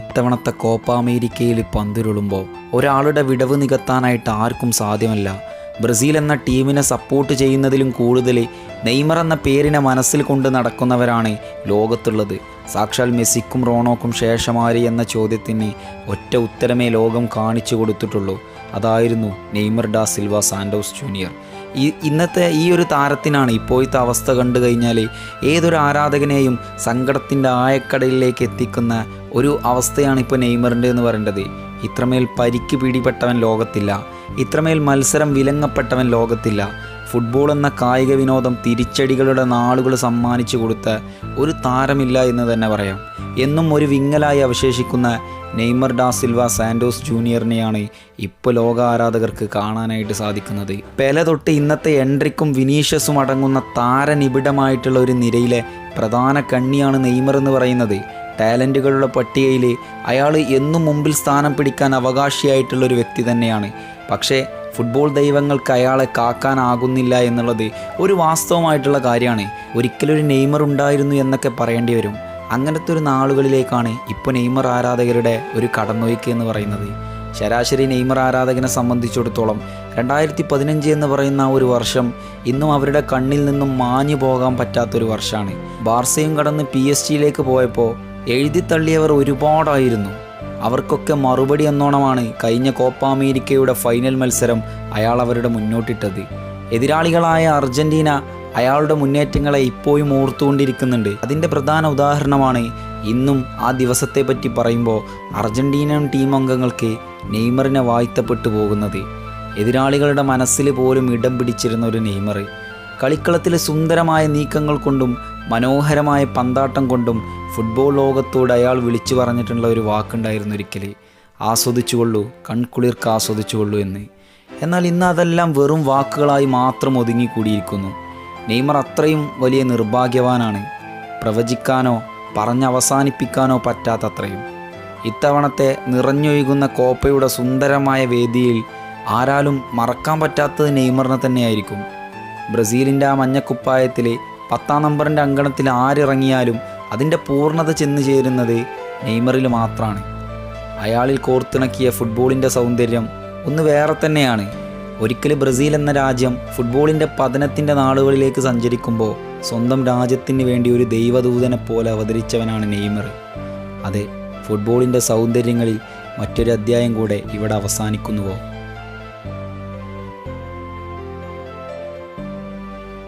ഇത്തവണത്തെ കോപ്പ അമേരിക്കയിൽ പന്തുരുളുമ്പോൾ ഒരാളുടെ വിടവ് നികത്താനായിട്ട് ആർക്കും സാധ്യമല്ല. ബ്രസീൽ എന്ന ടീമിനെ സപ്പോർട്ട് ചെയ്യുന്നതിലും കൂടുതൽ നെയ്മർ എന്ന പേരിനെ മനസ്സിൽ കൊണ്ട് നടക്കുന്നവരാണ് ലോകത്തുള്ളത്. സാക്ഷാൽ മെസ്സിക്കും റോണോക്കും ശേഷമാരി എന്ന ചോദ്യത്തിന് ഒറ്റ ഉത്തരമേ ലോകം കാണിച്ചു കൊടുത്തിട്ടുള്ളൂ. അതായിരുന്നു Neymar da Silva Santos junior. ഇന്നത്തെ ഈ ഒരു താരത്തിനാണ് ഇപ്പോഴത്തെ അവസ്ഥ കണ്ടു കഴിഞ്ഞാൽ ഏതൊരു ആരാധകനെയും സങ്കടത്തിന്റെ ആയക്കടലിലേക്ക് എത്തിക്കുന്ന ഒരു അവസ്ഥയാണ് ഇപ്പോൾ നെയ്മറിന്റെ എന്ന് പറയേണ്ടത്. ഇത്രമേൽ പരിക്ക് പിടിപ്പെട്ടവൻ ലോകത്തില്ല. ഇത്രമേൽ മത്സരം വിലങ്ങപ്പെട്ടവൻ ലോകത്തില്ല. ഫുട്ബോൾ എന്ന കായിക വിനോദം തിരിച്ചടികളുടെ നാളുകൾ സമ്മാനിച്ചു കൊടുത്ത ഒരു താരമില്ല എന്ന് തന്നെ പറയാം. എന്നും ഒരു വിങ്ങലായി അവശേഷിക്കുന്ന നെയ്മർ ഡാ സിൽവ സാൻഡോസ് ജൂനിയറിനെയാണ് ഇപ്പോൾ ലോക ആരാധകർക്ക് കാണാനായിട്ട് സാധിക്കുന്നത്. പെല തൊട്ട് ഇന്നത്തെ എൻട്രിക്കും വിനീഷ്യസും അടങ്ങുന്ന താരനിബിഡമായിട്ടുള്ള ഒരു നിരയിലെ പ്രധാന കണ്ണിയാണ് നെയ്മർ എന്ന് പറയുന്നത്. ടാലന്റുകളുടെ പട്ടികയിൽ അയാൾ എന്നും മുമ്പിൽ സ്ഥാനം പിടിക്കാൻ അവകാശിയായിട്ടുള്ള ഒരു വ്യക്തി തന്നെയാണ്. പക്ഷേ ഫുട്ബോൾ ദൈവങ്ങൾക്ക് അയാളെ കാക്കാനാകുന്നില്ല എന്നുള്ളത് ഒരു വാസ്തവമായിട്ടുള്ള കാര്യമാണ്. ഒരിക്കലൊരു നെയ്മർ ഉണ്ടായിരുന്നു എന്നൊക്കെ പറയേണ്ടി വരും. അങ്ങനത്തെ ഒരു നാളുകളിലേക്കാണ് ഇപ്പോൾ നെയ്മർ ആരാധകരുടെ ഒരു കടന്നൊഴുക്ക് എന്ന് പറയുന്നത്. ശരാശരി നെയ്മർ ആരാധകനെ സംബന്ധിച്ചിടത്തോളം രണ്ടായിരത്തി പതിനഞ്ച് എന്ന് പറയുന്ന ഒരു വർഷം ഇന്നും അവരുടെ കണ്ണിൽ നിന്നും മാഞ്ഞു പോകാൻ പറ്റാത്തൊരു വർഷമാണ്. ബാർസയും കടന്ന് പി എസ് ജിയിലേക്ക് പോയപ്പോൾ എഴുതി തള്ളിയവർ ഒരുപാടായിരുന്നു. അവർക്കൊക്കെ മറുപടി എന്നോണമാണ് കഴിഞ്ഞ കോപ്പ അമേരിക്കയുടെ ഫൈനൽ മത്സരം അയാൾ അവരുടെ മുന്നോട്ടിട്ടത്. എതിരാളികളായ അർജന്റീന അയാളുടെ മുന്നേറ്റങ്ങളെ ഇപ്പോഴും ഓർത്തുകൊണ്ടിരിക്കുന്നുണ്ട്. അതിന്റെ പ്രധാന ഉദാഹരണമാണ് ഇന്നും ആ ദിവസത്തെ പറ്റി പറയുമ്പോൾ അർജന്റീനൻ ടീം അംഗങ്ങൾക്ക് നെയ്മറിനെ വാഴ്ത്തപ്പെട്ടു പോകുന്നത്. എതിരാളികളുടെ മനസ്സിൽ പോലും ഇടം പിടിച്ചിരുന്ന ഒരു നെയ്മർ. കളിക്കളത്തിലെ സുന്ദരമായ നീക്കങ്ങൾ കൊണ്ടും മനോഹരമായ പന്താട്ടം കൊണ്ടും ഫുട്ബോൾ ലോകത്തോട് അയാൾ വിളിച്ചു പറഞ്ഞിട്ടുള്ള ഒരു വാക്കുണ്ടായിരുന്നു ഒരിക്കൽ ആസ്വദിച്ചുകൊള്ളൂ കൺകുളിർക്ക് ആസ്വദിച്ചുകൊള്ളൂ എന്ന്. എന്നാൽ ഇന്ന് അതെല്ലാം വെറും വാക്കുകളായി മാത്രം ഒതുങ്ങിക്കൂടിയിരിക്കുന്നു. നെയ്മർ അത്രയും വലിയ നിർഭാഗ്യവാനാണ്. പ്രവചിക്കാനോ പറഞ്ഞവസാനിപ്പിക്കാനോ പറ്റാത്തത്രയും. ഇത്തവണത്തെ നിറഞ്ഞൊഴുകുന്ന കോപ്പയുടെ സുന്ദരമായ വേദിയിൽ ആരാലും മറക്കാൻ പറ്റാത്തത് നെയ്മറിനെ തന്നെയായിരിക്കും. ബ്രസീലിന്റെ ആ മഞ്ഞക്കുപ്പായത്തിൽ പത്താം നമ്പറിന്റെ അങ്കണത്തിൽ ആരിറങ്ങിയാലും അതിന്റെ പൂർണത ചെന്ന് ചേരുന്നത് നെയ്മറിൽ മാത്രമാണ് അയാളിൽ കോർത്തിണക്കിയ ഫുട്ബോളിന്റെ സൗന്ദര്യം ഒന്ന് വേറെ തന്നെയാണ്. ഒരിക്കൽ ബ്രസീൽ എന്ന രാജ്യം ഫുട്ബോളിന്റെ പതനത്തിന്റെ നാളുകളിലേക്ക് സഞ്ചരിക്കുമ്പോൾ സ്വന്തം രാജ്യത്തിന് വേണ്ടി ഒരു ദൈവദൂതനെ പോലെ അവതരിച്ചവനാണ് നെയ്മർ. അതെ ഫുട്ബോളിന്റെ സൗന്ദര്യങ്ങളിൽ മറ്റൊരു അധ്യായം കൂടെ ഇവിടെ അവസാനിക്കുന്നുവോ?